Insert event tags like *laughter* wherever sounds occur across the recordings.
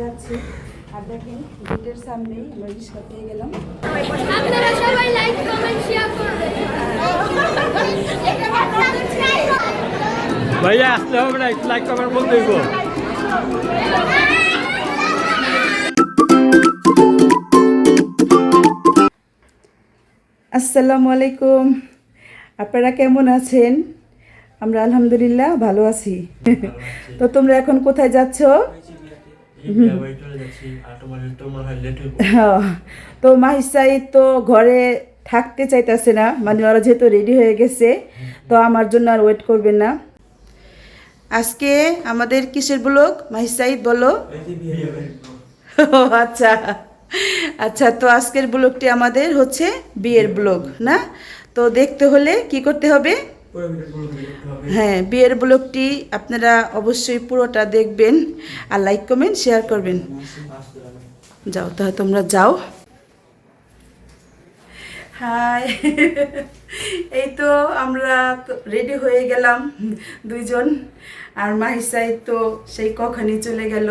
যাচ্ছি। আর দেখেন গেটের সামনেই আমরা রিক্সা পেয়ে গেলাম। আপনারা সবাই লাইক কমেন্ট শেয়ার করবেন। ভাইয়া আসতে হবে না লাইক কমেন্ট আসসালামু আলাইকুম। আপনারা কেমন আছেন? আমরা আলহামদুলিল্লাহ ভালো আছি। তো তোমরা এখন কোথায় যাচ্ছ? তো মাহিসাই তো ঘরে থাকতে চাইতেছে না মানে ওরা যেহেতু রেডি হয়ে গেছে তো আমার জন্য আর ওয়েট করবে না। আজকে আমাদের কিসের ব্লগ? মাহিসাইদ বলো। ও আচ্ছা। আচ্ছা তো আজকের ব্লগটি আমাদের হচ্ছে বিয়ের ব্লগ না? তো দেখতে হলে কি করতে হবে? হ্যাঁ বিয়ের ব্লগটি আপনারা অবশ্যই পুরোটা দেখবেন আর লাইক কমেন্ট শেয়ার করবেন। যাও তাহলে তোমরা যাও। হাই এই তো আমরা রেডি হয়ে গেলাম দুইজন। আর মাহিসাই তো সেই কখনই চলে গেল।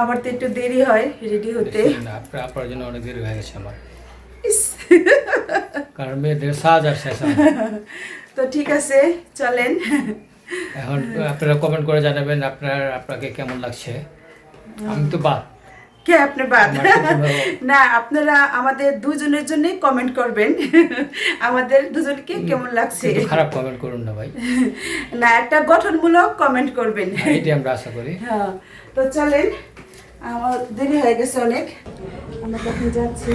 আমার তো একটু দেরি হয় রেডি হতে। আপনার আপনার জন্য অনেক দেরি হয়ে গেছে আমার। ইস, মেয়েদের সাজ আর শেষ *laughs* তো ঠিক আছে চলেন। এখন আপনারা কমেন্ট করে জানাবেন আপনার আপনাকে কেমন লাগছে। আমি তো বাদ। কে আপনার বাদ? *laughs* না আপনারা আমাদের দুজনের জন্য কমেন্ট করবেন। *laughs* আমাদের দুজনকে কেমন লাগছে? খারাপ কমেন্ট করুন না ভাই। না একটা গঠনমূলক কমেন্ট করবেন। এটাই আমরা আশা করি। হ্যাঁ তো চলেন। আমার দেরি হয়ে গেছে অনেক। আমরা তখন যাচ্ছি।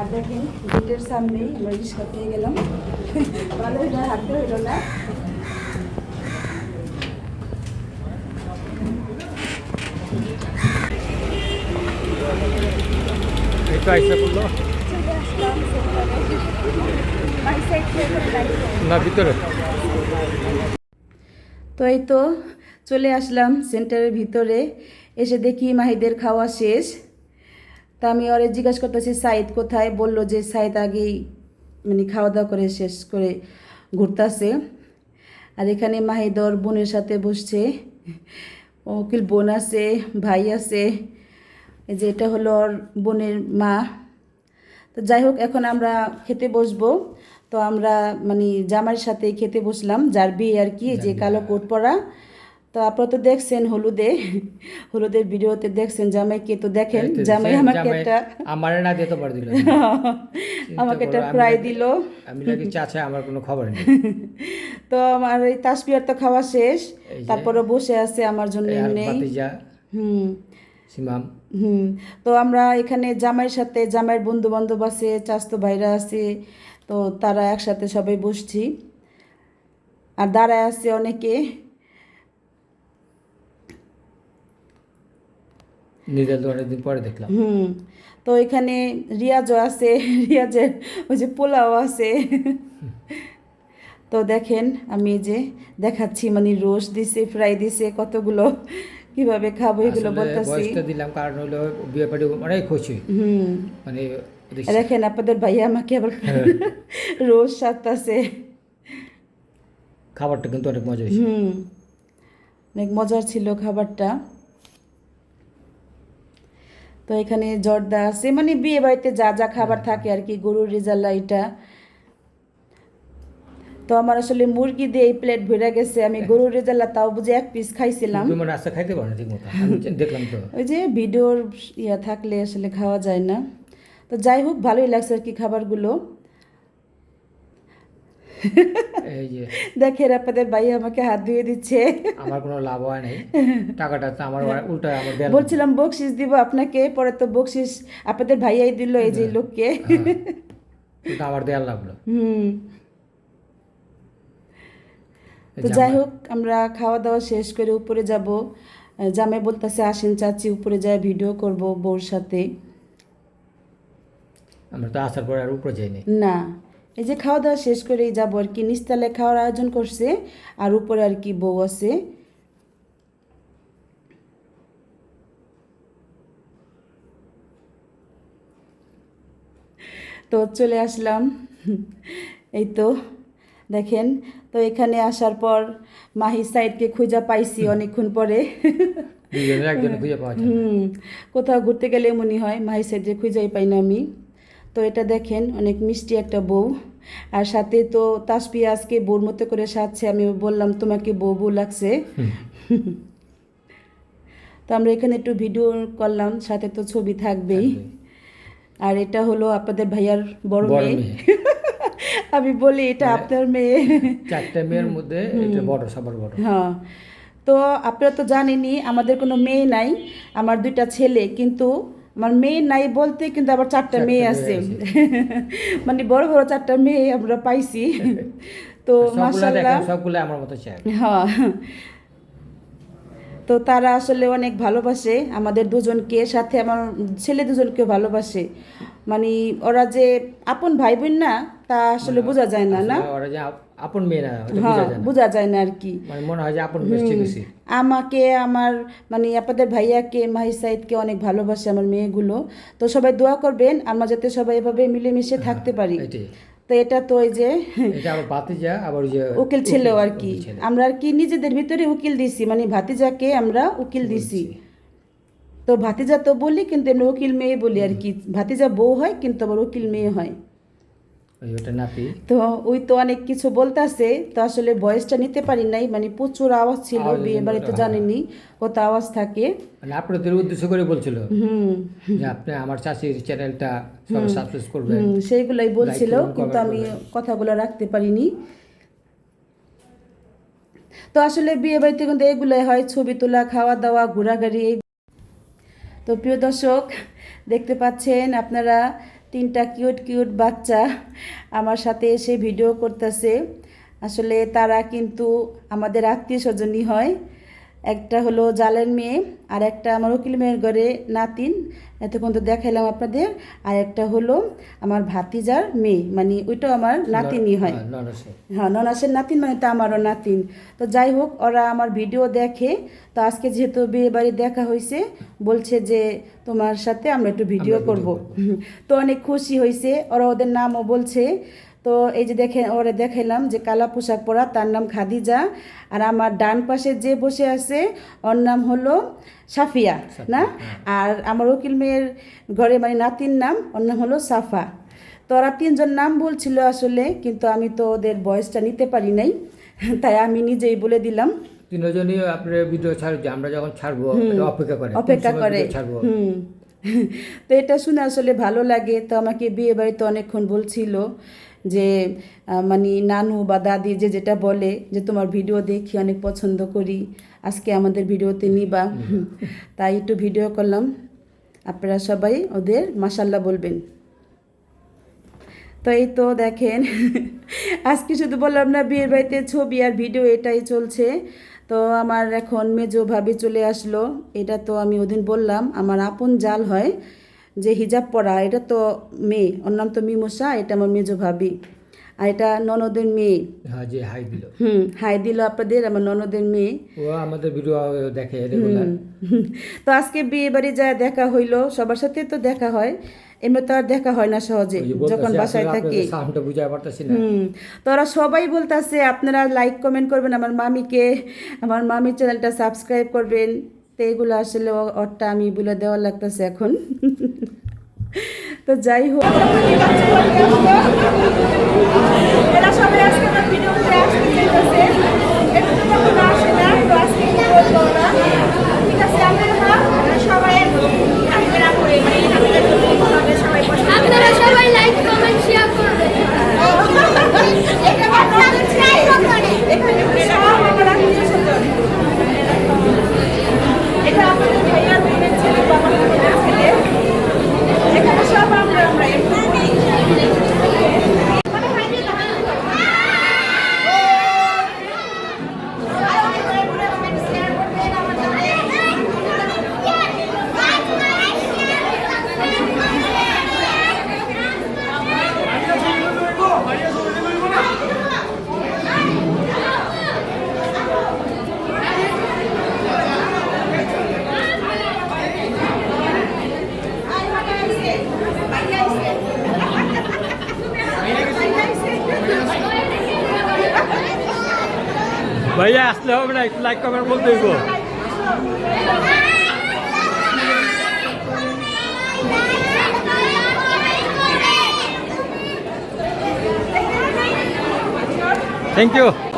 আর দেখেন গেটের সামনেই আমরা রিক্সা পেয়ে গেলাম। ভালো হইল হাঁটতে হইল না ভিতরে। তো এই তো চলে আসলাম সেন্টারের ভিতরে। এসে দেখি মাহিদের খাওয়া শেষ। তা আমি ওরে জিজ্ঞাসা করতেছি সাইদ কোথায়? বলল যে সাইদ আগেই মানে খাওয়া দাওয়া করে শেষ করে ঘুরতাছে। আর এখানে মাহিদ ওর বোনের সাথে বসছে। উকিল বোন আছে ভাই আছে। এই যে এটা হলো ওর বোনের মা। তো যাই হোক এখন আমরা খেতে বসবো। তো আমরা মানে জামাইয়ের সাথে খেতে বসলাম যার বিয়ে আর কি যে কালো কোট পরা। তো আপনারা তো দেখছেন হলুদে হলুদের ভিডিওতে দেখছেন জামাইকে তো দেখেন জামাই আমাকে একটা আমারে না দিয়ে তো পার দিল *laughs* আমাকে একটা ফ্রাই দিল। আমি নাকি চাচা আমার কোনো খবর নেই। *laughs* তো আমার এই তাসবিয়ার তো খাওয়া শেষ তারপরে বসে আছে আমার জন্য নেই। হুম। সিমাম। হুম। তো আমরা এখানে জামাইয়ের সাথে জামাইয়ের বন্ধু বান্ধব আছে চাস্তো ভাইরা আছে তো তারা একসাথে সবাই বসছি। আর দাঁড়ায় আছে অনেকে। নিজের তো অনেকদিন পরে দেখলাম। হুম তো এখানে রিয়াজও আছে রিয়াজের ওই যে পোলাও আছে। তো দেখেন আমি যে দেখাচ্ছি মানে রোজ দিছে ফ্রাই দিছে কতগুলো কীভাবে খাব এগুলো বলতেছি। দিলাম কারণ হলো বিয়ে পার্টি অনেক খুশি। হুম। মানে দেখেন আপনাদের ভাইয়া আমাকে আবার রোজ সাজতাছে খাবারটা কিন্তু অনেক মজা হুম অনেক মজার ছিল খাবারটা। তো এখানে জর্দা আছে মানে বিয়ে বাড়িতে যা যা খাবার থাকে আর কি গরুর রেজাল্লা এটা। তো আমার আসলে মুরগি দিয়ে এই প্লেট ভরে গেছে আমি গরুর রেজাল্লা তাও বুঝে এক পিস খাইছিলাম। খাইতে পারো দেখলাম তো। ওই যে ভিডিওর ইয়া থাকলে আসলে খাওয়া যায় না। তো যাই হোক ভালোই লাগছে আর কি খাবারগুলো। এই যে। দেখেন আপনাদের ভাই আমাকে হাত ধুয়ে দিচ্ছে। আমার কোনো লাভ হয় নাই। টাকাটা তো আমার উল্টা আমার বলছিলাম বকশিস দিব আপনাকে পরে তো বকশিস আপনাদের ভাইয়াই দিল এই যে লোককে। আমার দেয়ার লাগল। হুম। তো যাই হোক আমরা খাওয়া দাওয়া শেষ করে উপরে যাব। জামাই বলতেছে আসেন চাচি উপরে যায় ভিডিও করব বউর সাথে। আমরা তো আসার পর আর উপরে যাইনি। না। এই যে খাওয়া দাওয়া শেষ করেই যাব আর কি নিস্তালে খাওয়ার আয়োজন করছে আর উপরে আর কি বউ আছে। তো চলে আসলাম। এই তো দেখেন তো এখানে আসার পর মাহি সাইডকে খুঁজা পাইছি অনেকক্ষণ পরে। হুম কোথাও ঘুরতে গেলে মনে হয় মাই সাইডে খুঁজেই পাই না আমি। তো এটা দেখেন অনেক মিষ্টি একটা বউ। আর সাথে তো তাসপি আজকে বউর মতো করে সাজছে আমি বললাম তোমাকে বউ বউ লাগছে। তো আমরা এখানে একটু ভিডিও করলাম সাথে তো ছবি থাকবেই। আর এটা হলো আপনাদের ভাইয়ার বড় মেয়ে। মেয়ে। *laughs* আমি বলি এটা আপনার মেয়ে। চারটে মেয়ের মধ্যে এটা বড় সবার বড়। হ্যাঁ। তো আপনারা তো জানেনই আমাদের কোনো মেয়ে নাই আমার দুইটা ছেলে। কিন্তু আমার মেয়ে নাই বলতে কিন্তু আবার চারটা মেয়ে আছে। *laughs* মানে বড় বড় চারটা মেয়ে আমরা পাইছি। *laughs* তো মাসাল্লাহ সবগুলো আমার মতো হ্যাঁ। তো তারা আসলে অনেক ভালোবাসে আমাদের দুজনকে সাথে আমার ছেলে দুজনকে ভালোবাসে। মানে ওরা যে আপন ভাই বোন না তা আসলে বোঝা যায় না না? ওরা যে আপন মেয়ে না হ্যাঁ বোঝা যায় না। বোঝা যায় না আর কি। মানে মনে হয় যে আপন বেশি আমাকে আমার মানে আপনাদের ভাইয়াকে মাহি সাইদকে অনেক ভালোবাসে আমার মেয়েগুলো। তো সবাই দোয়া করবেন আমরা যাতে সবাই এভাবে মিলেমিশে থাকতে পারি। তো এটা তো ওই যে *laughs* উকিল ছেলেও আর কি। আমরা আর কি নিজেদের ভিতরে উকিল দিছি মানে ভাতিজাকে আমরা উকিল দিছি। তো ভাতিজা তো বলি কিন্তু উকিল মেয়ে বলি আর কি। ভাতিজা বউ হয় কিন্তু আবার উকিল মেয়ে হয়। তো ওই তো অনেক কিছু বলতাছে তো আসলে ভয়েসটা নিতে পারি নাই মানে প্রচুর আওয়াজ ছিল বিয়ে বাড়িতে জানেনি কত আওয়াজ থাকে। মানে আপনাদের উদ্দেশ্য করে বলছিল যে আপনি আমার চাষির চ্যানেলটা সাবস্ক্রাইব করবেন। সেইগুলাই বলছিল কিন্তু আমি কথাগুলো রাখতে পারিনি। তো আসলে বিয়ে বাড়িতে কিন্তু এগুলাই হয় ছবি তোলা খাওয়া দাওয়া ঘোরাঘুরি তো প্রিয় দর্শক দেখতে পাচ্ছেন আপনারা তিনটা কিউট কিউট বাচ্চা আমার সাথে এসে ভিডিও করতেছে। আসলে তারা কিন্তু আমাদের আত্মীয় স্বজনই হয়। একটা হলো জালের মেয়ে আর একটা আমার উকিল মেয়ের ঘরে নাতিন। এতক্ষণ তো দেখাইলাম আপনাদের। আর একটা হলো আমার ভাতিজার মেয়ে মানে ওইটাও আমার নাতিনই হয়। হ্যাঁ, ননসে। হ্যাঁ ননাসের নাতিন মানে তো আমারও নাতিন। তো যাই হোক ওরা আমার ভিডিও দেখে তো আজকে যেহেতু বিয়ে বাড়ি দেখা হয়েছে বলছে যে তোমার সাথে আমরা একটু ভিডিও করব। *laughs* তো অনেক খুশি হয়েছে ওরা ওদের নামও বলছে। তো এই যে দেখে ওরা দেখাইলাম যে কালা পোশাক পরা তার নাম খাদিজা। আর আমার ডান পাশে যে বসে আছে ওর নাম হলো সাফিয়া না? আর আমার উকিল মেয়ের ঘরে মানে নাতির নাম ওর নাম হলো সাফা। তো ওরা তিনজন নাম বলছিল আসলে কিন্তু আমি তো ওদের বয়সটা নিতে পারি নাই তাই আমি নিজেই বলে দিলাম। তিনজনই আপনার ভিডিও ছাড়বে আমরা যখন ছাড়বো অপেক্ষা করে অপেক্ষা করে। ছাড়বো। *laughs* তো এটা শুনে আসলে ভালো লাগে তো আমাকে বিয়ে বাড়িতে অনেকক্ষণ বলছিল। যে মানে নানু বা দাদি যে যেটা বলে যে তোমার ভিডিও দেখি অনেক পছন্দ করি আজকে আমাদের ভিডিওতে নিবা। *laughs* তাই একটু ভিডিও করলাম। আপনারা সবাই ওদের মাসাল্লাহ বলবেন। তো এই তো দেখেন *laughs* আজকে শুধু বললাম না বিয়ের বাড়িতে ছবি আর ভিডিও এটাই চলছে। তো আমার এখন মেজো ভাবি চলে আসলো। এটা তো আমি ওদিন বললাম আমার আপন জাল হয়। যে হিজাব পরা এটা তো মেয়ে ওর নাম তো মিমোসা এটা আমার মেজো ভাবি। আর এটা ননদের মেয়ে। হ্যাঁ যে হাই দিল। হুম হাই দিল আপনাদের আমার ননদের মেয়ে। ও আমাদের ভিডিও দেখে তো আজকে বিয়ে বাড়ি যায় দেখা হইল সবার সাথে তো দেখা হয় এমনি তো আর দেখা হয় না সহজে যখন বাসায় থাকি। সাউন্ডটা বুঝাতে পারতেছি না। হুম তো ওরা সবাই বলতেছে আপনারা লাইক কমেন্ট করবেন আমার মামিকে আমার মামির চ্যানেলটা সাবস্ক্রাইব করবেন। তো এগুলো আসলে ওরটা আমি বলে দেওয়ার লাগতেছে এখন। *laughs* তো যাই হোক। হবে না একটু লাইক কমেন্ট বলতে হইব। থ্যাংক ইউ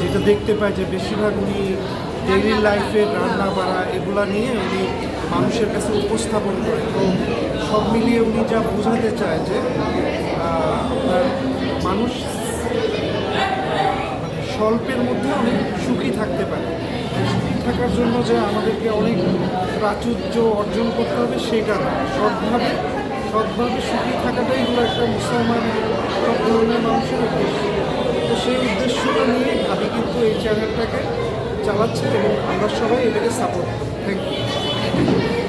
যেটা দেখতে পাই যে বেশিরভাগ উনি ডেইলি লাইফের রান্না বাড়া এগুলা নিয়ে উনি মানুষের কাছে উপস্থাপন করে তো সব মিলিয়ে উনি যা বোঝাতে চায় যে আপনার মানুষ মানে স্বল্পের মধ্যে অনেক সুখী থাকতে পারে। সুখী থাকার জন্য যে আমাদেরকে অনেক প্রাচুর্য অর্জন করতে হবে সেটা না। সৎভাবে সৎভাবে সুখী থাকাটাই হলো একটা মুসলমান সব ধরনের মানুষের উদ্দেশ্য। তো সেই উদ্দেশ্যটা নিয়ে আমি কিন্তু এই চ্যানেলটাকে চালাচ্ছি এবং আমরা সবাই এটাকে সাপোর্ট থ্যাংক ইউ